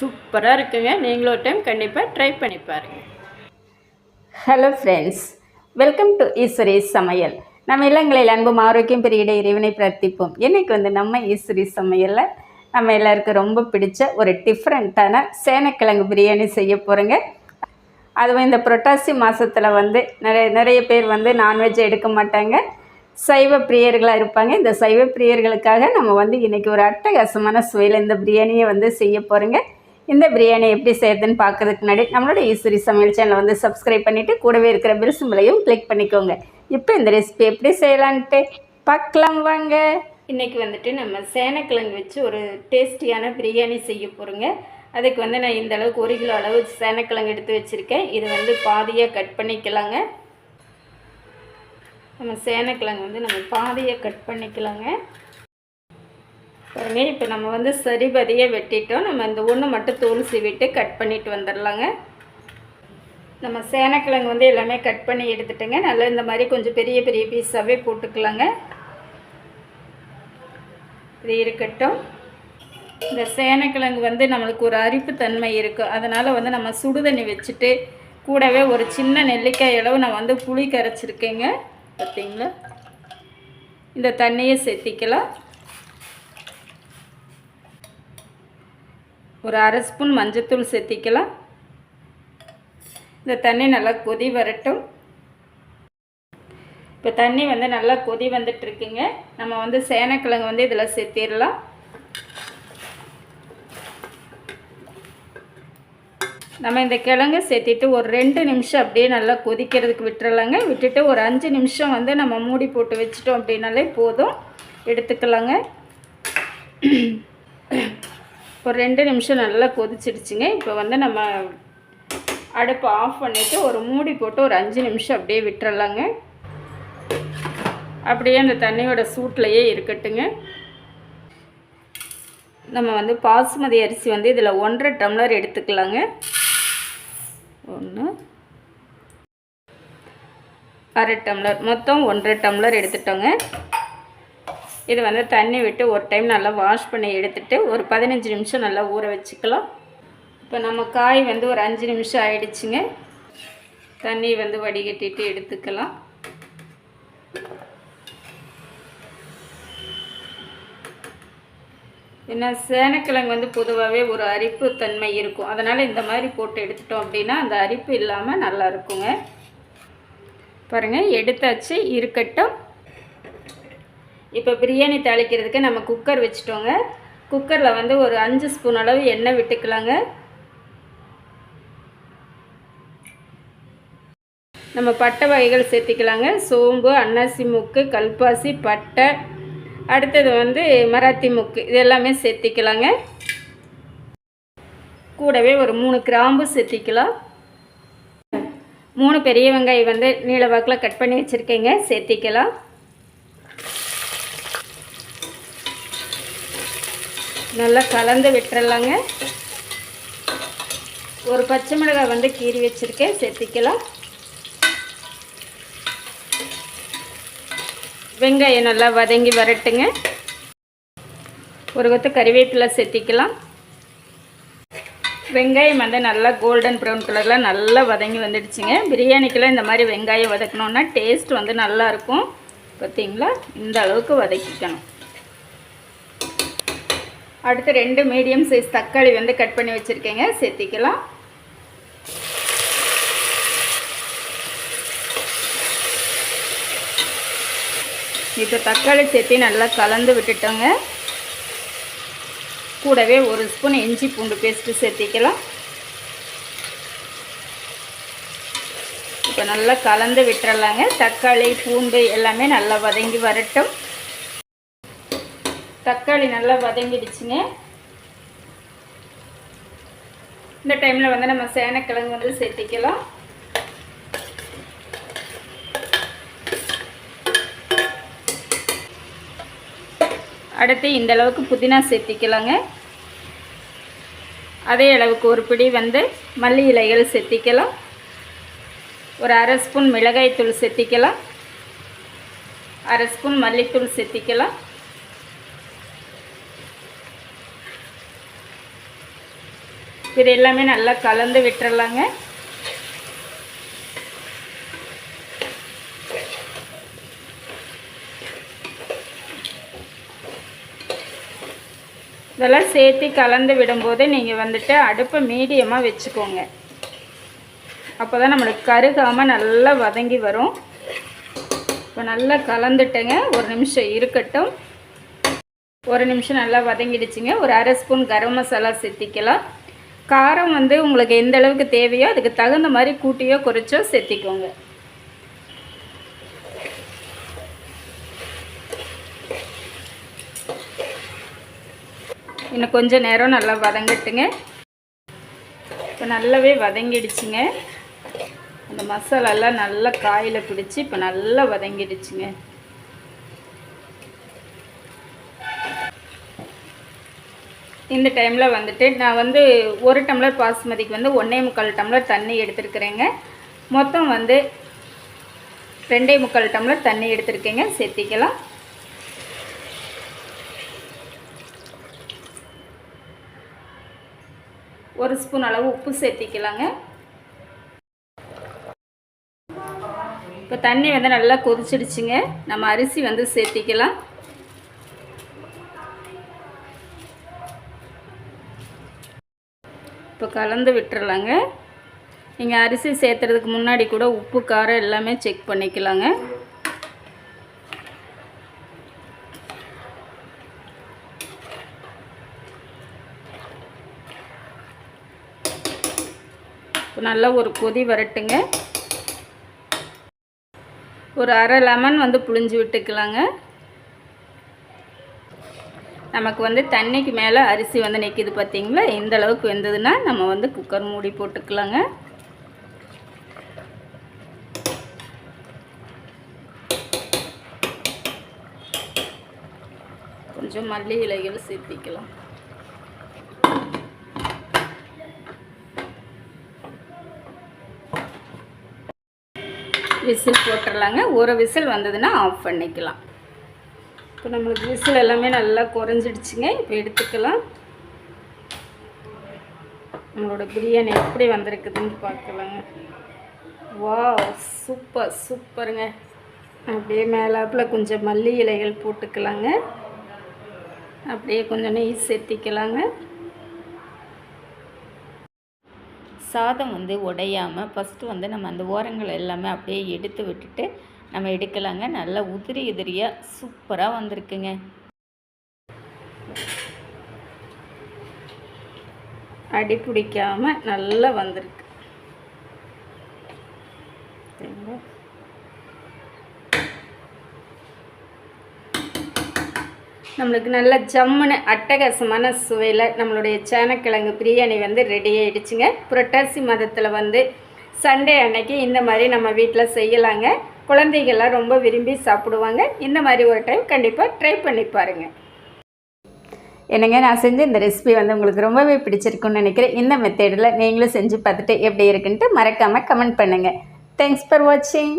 சூப்பராக இருக்குங்க. நீங்களும் ஒரு டைம் கண்டிப்பாக ட்ரை பண்ணி பாருங்கள் hello friends welcome to Eswari Samayal நம்ம இல்லங்களில் அன்பும் ஆரோக்கியம் பெரிய இறைவனை பிரார்த்திப்போம். இன்றைக்கி வந்து நம்ம ஈஸ்வரி சமையலில் நம்ம எல்லாருக்கும் ரொம்ப பிடிச்ச ஒரு டிஃப்ரெண்ட்டான சேனக்கிழங்கு பிரியாணி செய்ய போகிறோங்க அதுவும் இந்த புரட்டாசி மாதத்தில் வந்து நிறைய நிறைய பேர் வந்து நான்வெஜ் எடுக்க மாட்டாங்க. சைவ பிரியர்களாக இருப்பாங்க. இந்த சைவ பிரியர்களுக்காக நம்ம வந்து இன்றைக்கி ஒரு அட்டகாசமான சுவையில் இந்த பிரியாணியை வந்து செய்ய போகிறோங்க இந்த பிரியாணி எப்படி செய்யறதுன்னு பார்க்கறதுக்கு முன்னாடி நம்மளோட ஈஸ்வரி சமையல் சேனலை வந்து சப்ஸ்கிரைப் பண்ணிவிட்டு கூடவே இருக்கிற பெல் சிம்பிளையும் கிளிக் பண்ணிக்கோங்க. இப்போ இந்த ரெசிபி எப்படி செய்யலான்ட்டு பார்க்கலாம் வாங்க. இன்றைக்கி வந்துட்டு நம்ம சேனக்கிழங்கு வச்சு ஒரு டேஸ்டியான பிரியாணி செய்ய போகிறோங்க அதுக்கு வந்து நான் இந்த அளவுக்கு ஒரு கிலோ அளவு சேனக்கிழங்கு எடுத்து வச்சுருக்கேன். இது வந்து பாதியாக கட் பண்ணிக்கலாங்க. நம்ம சேனக்கிழங்கு வந்து நம்ம பாதியாக கட் பண்ணிக்கலாங்க. பாருங்க இப்போ நம்ம வந்து சரிபதியாக வெட்டிட்டோம். நம்ம இந்த ஒன்று மட்டும் தோல் சீவிட்டு கட் பண்ணிட்டு வந்துடலாங்க. நம்ம சேனக்கிழங்கு வந்து எல்லாமே கட் பண்ணி எடுத்துட்டுங்க. நல்லா இந்த மாதிரி கொஞ்சம் பெரிய பெரிய பீஸாகவே போட்டுக்கலாங்க. இது இருக்கட்டும். இந்த சேனக்கிழங்கு வந்து நம்மளுக்கு ஒரு அரிப்பு தன்மை இருக்கும் அதனால் வந்து நம்ம சுடுதண்ணி வச்சுட்டு கூடவே ஒரு சின்ன நெல்லிக்காய் அளவு நான் வந்து புளி கரைச்சிருக்கேங்க. பார்த்தீங்களா இந்த தண்ணியை சேர்த்திக்கலாம். ஒரு அரை ஸ்பூன் மஞ்சத்தூள் சேர்த்திக்கலாம். இந்த தண்ணி நல்லா கொதி வரட்டும். இப்போ தண்ணி வந்து நல்லா கொதி வந்துட்டுருக்குங்க. நம்ம வந்து சேனக்கிழங்கு வந்து இதில் சேர்த்திடலாம். நம்ம இந்த கிழங்கு சேர்த்திட்டு ஒரு ரெண்டு நிமிஷம் அப்படியே நல்லா கொதிக்கிறதுக்கு விட்டுறலாங்க. விட்டுட்டு ஒரு அஞ்சு நிமிஷம் வந்து நம்ம மூடி போட்டு வச்சிட்டோம் அப்படின்னாலே போதும். எடுத்துக்கலாங்க. ஒரு ரெண்டு நிமிஷம் நல்லா கொதிச்சிடுச்சுங்க. இப்போ வந்து நம்ம அடுப்பை ஆஃப் பண்ணிவிட்டு ஒரு மூடி போட்டு ஒரு அஞ்சு நிமிஷம் அப்படியே விட்டுறலாங்க. அப்படியே அந்த தண்ணியோட சூட்லேயே இருக்கட்டுங்க. நம்ம வந்து பாசுமதி அரிசி வந்து இதில் ஒன்றரை டம்ளர் எடுத்துக்கலாங்க. ஒன்று அரை டம்ளர். மொத்தம் ஒன்றரை டம்ளர் எடுத்துட்டோங்க. இது வந்து தண்ணி விட்டு ஒரு டைம் நல்லா வாஷ் பண்ணி எடுத்துட்டு ஒரு பதினஞ்சு நிமிஷம் நல்லா ஊற வச்சுக்கலாம். இப்போ நம்ம காய் வந்து ஒரு அஞ்சு நிமிஷம் ஆயிடுச்சுங்க. தண்ணி வந்து வடிகட்டிட்டு எடுத்துக்கலாம். ஏன்னா சேனக்கிழங்கு வந்து பொதுவாகவே ஒரு அரிப்பு தன்மை இருக்கும். அதனால் இந்த மாதிரி போட்டு எடுத்துட்டோம் அப்படின்னா அந்த அரிப்பு இல்லாமல் நல்லா இருக்குங்க. பாருங்கள் எடுத்தாச்சு இருக்கட்டும். இப்போ பிரியாணி தாளிக்கிறதுக்கு நம்ம குக்கர் வச்சுட்டோங்க. குக்கரில் வந்து ஒரு அஞ்சு ஸ்பூன் அளவு எண்ணெய் விட்டுக்கலாங்க. நம்ம பட்டை வகைகள் சேர்த்திக்கலாங்க. சோம்பு அன்னாசி முக்கு கல்பாசி பட்டை. அடுத்தது வந்து மராத்தி முக்கு. இது எல்லாமே சேர்த்திக்கலாங்க. கூடவே ஒரு மூணு கிராம்பு சேர்த்திக்கலாம். மூணு பெரிய வெங்காயம் வந்து நீள வாக்கில் கட் பண்ணி வச்சுருக்கேங்க. சேர்த்திக்கலாம். நல்லா கலந்து விட்டுறலாங்க. ஒரு பச்சை மிளகாய் வந்து கீறி வச்சுருக்கேன். சேர்த்திக்கலாம். வெங்காயம் நல்லா வதங்கி வரட்டுங்க. ஒரு கொத்து கறிவேப்பிலை சேர்த்திக்கலாம். வெங்காயம் வந்து நல்லா கோல்டன் ப்ரௌன் கலரில் நல்லா வதங்கி வந்துடுச்சுங்க. பிரியாணிக்கெல்லாம் இந்த மாதிரி வெங்காயம் வதக்கணுன்னா டேஸ்ட் வந்து நல்லாயிருக்கும் பார்த்தீங்களா? இந்த அளவுக்கு வதக்கிக்கணும். அடுத்து ரெண்டு மீடியம் சைஸ் தக்காளி வந்து கட் பண்ணி வச்சுருக்கேங்க. சேர்த்திக்கலாம். இப்போ தக்காளி சேர்த்து நல்லா கலந்து விட்டுட்டோங்க. கூடவே ஒரு ஸ்பூன் இஞ்சி பூண்டு பேஸ்ட்டு சேர்த்திக்கலாம். இப்போ நல்லா கலந்து விட்டுறலாங்க. தக்காளி பூண்டு எல்லாமே நல்லா வதங்கி வரட்டும். தக்காளி நல்லா வதங்கிடுச்சுங்க. இந்த டைமில் வந்து நம்ம சேனக்கிழங்கு வந்து சேர்த்திக்கலாம். அடுத்து இந்த அளவுக்கு புதினா சேர்த்திக்கலாங்க. அதே அளவுக்கு ஒரு பிடி வந்து மல்லி இலைகள் சேர்த்திக்கலாம். ஒரு அரை ஸ்பூன் மிளகாய்த்தூள் சேர்த்திக்கலாம். அரை ஸ்பூன் மல்லித்தூள் சேர்த்திக்கலாம். இது எல்லாமே நல்லா கலந்து விட்டுறலாங்க. இதெல்லாம் சேர்த்து கலந்து விடும்போது நீங்கள் வந்துட்டு அடுப்பை மீடியமாக வச்சுக்கோங்க. அப்போ தான் நம்மளுக்கு கருகாமல் நல்லா வதங்கி வரும். இப்போ நல்லா கலந்துட்டேங்க. ஒரு நிமிஷம் இருக்கட்டும். ஒரு நிமிஷம் நல்லா வதங்கிடுச்சுங்க. ஒரு அரை ஸ்பூன் கரம் மசாலா சேர்த்திக்கலாம். காரம் வந்து உங்களுக்கு எந்த அளவுக்கு தேவையோ அதுக்கு தகுந்த மாதிரி கூட்டியோ குறைச்சோ சேர்த்திக்கோங்க. இன்னும் கொஞ்சம் நேரம் நல்லா வதங்கட்டுங்க. இப்போ நல்லாவே வதங்கிடுச்சுங்க. அந்த மசாலாலாம் நல்லா காயில் பிடிச்சி இப்போ நல்லா வதங்கிடுச்சுங்க. இந்த டைமில் வந்துட்டு நான் வந்து ஒரு டம்ளர் பாஸ்மதிக்கு வந்து ஒன்றே முக்கால் டம்ளர் தண்ணி எடுத்துருக்குறேங்க. மொத்தம் வந்து ரெண்டே முக்கால் டம்ளர் தண்ணி எடுத்துருக்கேங்க. சேர்த்திக்கலாம். ஒரு ஸ்பூன் அளவு உப்பு சேர்த்திக்கலாங்க. இப்போ தண்ணி வந்து நல்லா கொதிச்சிடுச்சுங்க. நம்ம அரிசி வந்து சேர்த்திக்கலாம். இப்போ கலந்து விட்டுறலாங்க. நீங்கள் அரிசி சேர்த்துறதுக்கு முன்னாடி கூட உப்பு காரம் எல்லாமே செக் பண்ணிக்கலாங்க. இப்போ நல்லா ஒரு கொதி வரட்டுங்க. ஒரு அரை லெமன் வந்து புளிஞ்சு விட்டுக்கலாங்க. நமக்கு வந்து தண்ணிக்கு மேலே அரிசி வந்து நிற்கிது பார்த்தீங்களா இந்த அளவுக்கு வெந்ததுன்னா நம்ம வந்து குக்கர் மூடி போட்டுக்கலாங்க. கொஞ்சம் மல்லி இலைகள் சேர்த்திக்கலாம். விசில் போட்டுடலாங்க ஒரு விசில் வந்ததுன்னா ஆஃப் பண்ணிக்கலாம். இப்போ நம்மளுக்கு விசில் எல்லாமே நல்லா குறைஞ்சிடுச்சுங்க. இப்போ எடுத்துக்கலாம். நம்மளோட பிரியாணி எப்படி வந்திருக்குதுன்னு பார்க்கலாங்க. வா சூப்பர் சூப்பருங்க. அப்படியே மேலாப்பில் கொஞ்சம் மல்லி இலைகள் போட்டுக்கலாங்க. அப்படியே கொஞ்சம் நெய் சேர்த்திக்கலாங்க. சாதம் வந்து உடையாமல் ஃபஸ்ட்டு வந்து நம்ம அந்த ஓரங்கள் எல்லாமே அப்படியே எடுத்து விட்டுட்டு நம்ம எடுக்கலாங்க. நல்லா உதிரி எதிரியாக சூப்பராக வந்திருக்குங்க. அடி பிடிக்காம நல்லா வந்திருக்கு. நம்மளுக்கு நல்ல ஜம்முன்னு அட்டகாசமான சுவையில் நம்மளுடைய சேனக்கிழங்கு பிரியாணி வந்து ரெடி ஆகிடுச்சுங்க புரட்டாசி மாதத்தில் வந்து சண்டே அன்னைக்கு இந்த மாதிரி நம்ம வீட்டில் செய்யலாங்க. குழந்தைகள்லாம் ரொம்ப விரும்பி சாப்பிடுவாங்க. இந்த மாதிரி ஒரு டைம் கண்டிப்பாக ட்ரை பண்ணி பாருங்கள் என்னங்க நான் செஞ்ச இந்த ரெசிபி வந்து உங்களுக்கு ரொம்பவே பிடிச்சிருக்குன்னு நினைக்கிறேன். இந்த மெத்தேடில் நீங்களும் செஞ்சு பார்த்துட்டு எப்படி இருக்குன்ட்டு மறக்காமல் கமெண்ட் பண்ணுங்கள் தேங்க்ஸ் ஃபார் வாட்சிங்